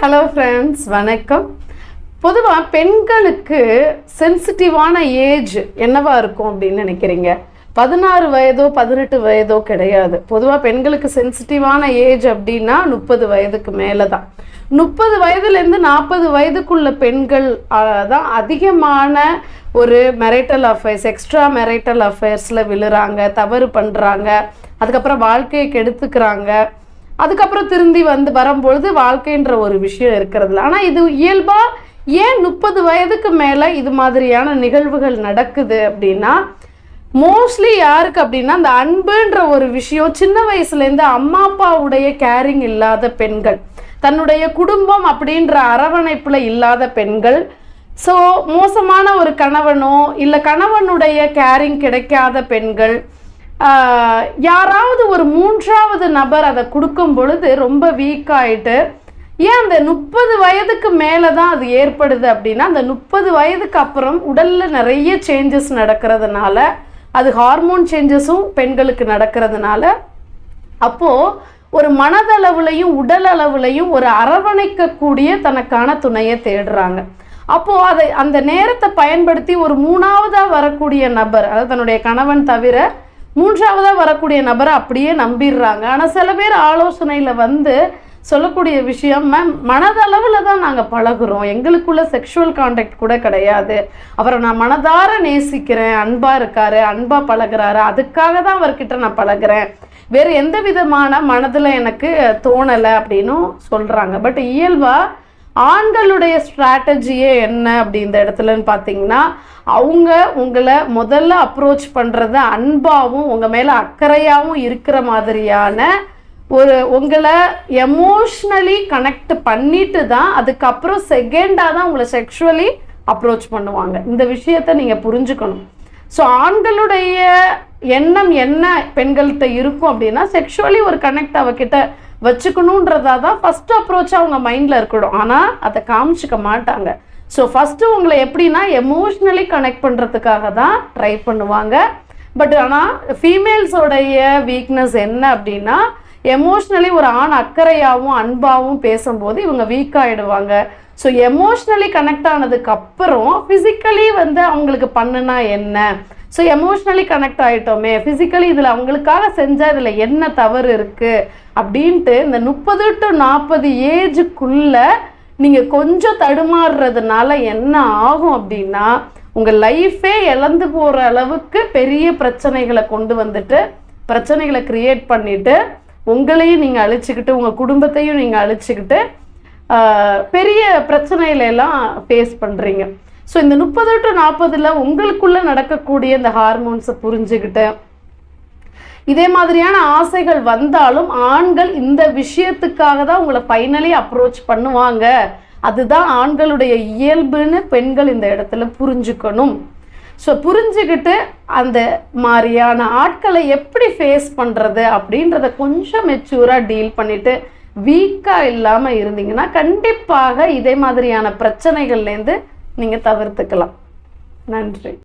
Hello friends வணக்கம். பொதுவாக பெண்களுக்கு சென்சிட்டிவான ஏஜ் என்னவா இருக்கும் அப்படின்னு நினைக்கிறீங்க? பதினாறு வயதோ பதினெட்டு வயதோ கிடையாது. பொதுவாக பெண்களுக்கு சென்சிட்டிவான ஏஜ் அப்படின்னா முப்பது வயதுக்கு மேலே தான் முப்பது வயதுலேருந்து நாற்பது வயதுக்குள்ள பெண்கள் தான் அதிகமான ஒரு மெரைட்டல் அஃபேர்ஸ் எக்ஸ்ட்ரா மெரைட்டல் அஃபேர்ஸில் விழுறாங்க தவறு பண்ணுறாங்க அதுக்கப்புறம் வாழ்க்கையை கெடுத்துக்கிறாங்க அதுக்கப்புறம் திருந்தி வந்து வரும்பொழுது வாழ்க்கைன்ற ஒரு விஷயம் இருக்கிறதுல. ஆனால் இது இயல்பாக ஏன் முப்பது வயதுக்கு மேலே இது மாதிரியான நிகழ்வுகள் நடக்குது அப்படின்னா மோஸ்ட்லி யாருக்கு அப்படின்னா அந்த அன்புன்ற ஒரு விஷயம் சின்ன வயசுலேருந்து அம்மா அப்பாவுடைய கேரிங் இல்லாத பெண்கள் தன்னுடைய குடும்பம் அப்படின்ற அரவணைப்பில் இல்லாத பெண்கள். ஸோ மோசமான ஒரு கணவனோ இல்லை கணவனுடைய கேரிங் கிடைக்காத பெண்கள் யாராவது ஒரு மூன்றாவது நபர் அதை கொடுக்கும் பொழுது ரொம்ப வீக் ஏன் அந்த முப்பது வயதுக்கு மேலே தான் அது ஏற்படுது அப்படின்னா அந்த முப்பது வயதுக்கு அப்புறம் உடலில் நிறைய சேஞ்சஸ் நடக்கிறதுனால அது ஹார்மோன் சேஞ்சஸும் பெண்களுக்கு நடக்கிறதுனால அப்போது ஒரு மனதளவுலையும் உடல் அளவுலையும் ஒரு அரவணைக்கக்கூடிய தனக்கான துணையை தேடுறாங்க. அப்போது அதை அந்த நேரத்தை பயன்படுத்தி ஒரு மூணாவதாக வரக்கூடிய நபர் அதாவது தன்னுடைய கணவன் தவிர மூன்றாவதாக வரக்கூடிய நபரை அப்படியே நம்பிடுறாங்க. ஆனால் சில பேர் ஆலோசனையில் வந்து சொல்லக்கூடிய விஷயம் மேம் மனதளவில் தான் நாங்கள் பழகுறோம். எங்களுக்குள்ள செக்ஷுவல் காண்டாக்ட் கூட கிடையாது. அவரை நான் மனதார நேசிக்கிறேன். அன்பாக இருக்காரு அன்பாக பழகுறாரு. அதுக்காக தான் அவர்கிட்ட நான் பழகுறேன். வேறு எந்த விதமான மனதில் எனக்கு தோணலை அப்படின்னும் சொல்கிறாங்க பட் இயல்பாக ஆண்களுடைய ஸ்ட்ராட்டஜியே என்ன அப்படி இந்த இடத்துலன்னு பார்த்தீங்கன்னா அவங்க உங்களை முதல்ல அப்ரோச் பண்ணுறது அன்பாகவும் உங்கள் மேலே அக்கறையாகவும் இருக்கிற மாதிரியான ஒரு உங்களை எமோஷ்னலி கனெக்ட் பண்ணிட்டு தான் அதுக்கப்புறம் செகண்டாக தான் உங்களை செக்ஷுவலி அப்ரோச் பண்ணுவாங்க. இந்த விஷயத்த நீங்கள் புரிஞ்சுக்கணும். ஸோ ஆண்களுடைய எண்ணம் என்ன பெண்கள்கிட்ட இருக்கும் அப்படின்னா செக்ஷுவலி ஒரு கனெக்ட் அவகிட்ட வச்சுக்கணுன்றதா தான் ஃபஸ்ட் அப்ரோச் அவங்க மைண்டில் இருக்கணும். ஆனால் அதை காமிச்சிக்க மாட்டாங்க. ஸோ ஃபஸ்ட்டு உங்களை எப்படின்னா எமோஷ்னலி கனெக்ட் பண்ணுறதுக்காக தான் ட்ரை பண்ணுவாங்க. பட் ஆனால் ஃபீமேல்ஸோடைய வீக்னஸ் என்ன அப்படின்னா எமோஷ்னலி ஒரு ஆண் அக்கறையாகவும் அன்பாகவும் பேசும்போது இவங்க வீக் ஆகிடுவாங்க ஸோ எமோஷ்னலி கனெக்ட் ஆனதுக்கு அப்புறம் ஃபிசிக்கலி வந்து அவங்களுக்கு பண்ணுனா என்ன? ஸோ எமோஷ்னலி கனெக்ட் ஆகிட்டோமே ஃபிசிக்கலி இதில் அவங்களுக்காக செஞ்சால் இதில் என்ன தவறு இருக்குது அப்படின்ட்டு இந்த முப்பது டு நாற்பது ஏஜுக்குள்ளே நீங்கள் கொஞ்சம் தடுமாறுறதுனால என்ன ஆகும் அப்படின்னா உங்கள் லைஃபே இழந்து போகிற அளவுக்கு பெரிய பிரச்சனைகளை கொண்டு வந்துட்டு பிரச்சனைகளை க்ரியேட் பண்ணிவிட்டு உங்களையும் நீங்கள் அழிச்சிக்கிட்டு உங்கள் குடும்பத்தையும் நீங்கள் அழிச்சிக்கிட்டு பெரிய பிரச்சனையில எல்லாம் ஃபேஸ் பண்ணுறீங்க ஸோ இந்த முப்பது டு நாற்பதில் உங்களுக்குள்ளே நடக்கக்கூடிய இந்த ஹார்மோன்ஸை புரிஞ்சுக்கிட்டு இதே மாதிரியான ஆசைகள் வந்தாலும் ஆண்கள் இந்த விஷயத்துக்காக தான் உங்களை ஃபைனலி அப்ரோச் பண்ணுவாங்க. அதுதான் ஆண்களுடைய இயல்புன்னு பெண்கள் இந்த இடத்துல புரிஞ்சுக்கணும். ஸோ புரிஞ்சுக்கிட்டு அந்த மாதிரியான ஆட்களை எப்படி ஃபேஸ் பண்ணுறது அப்படின்றத கொஞ்சம் மெச்சூராக டீல் பண்ணிவிட்டு வீக்காக இல்லாமல் இருந்தீங்கன்னா கண்டிப்பாக இதே மாதிரியான பிரச்சனைகள்லேருந்து நீங்கள் தவிர்த்துக்கலாம். நன்றி.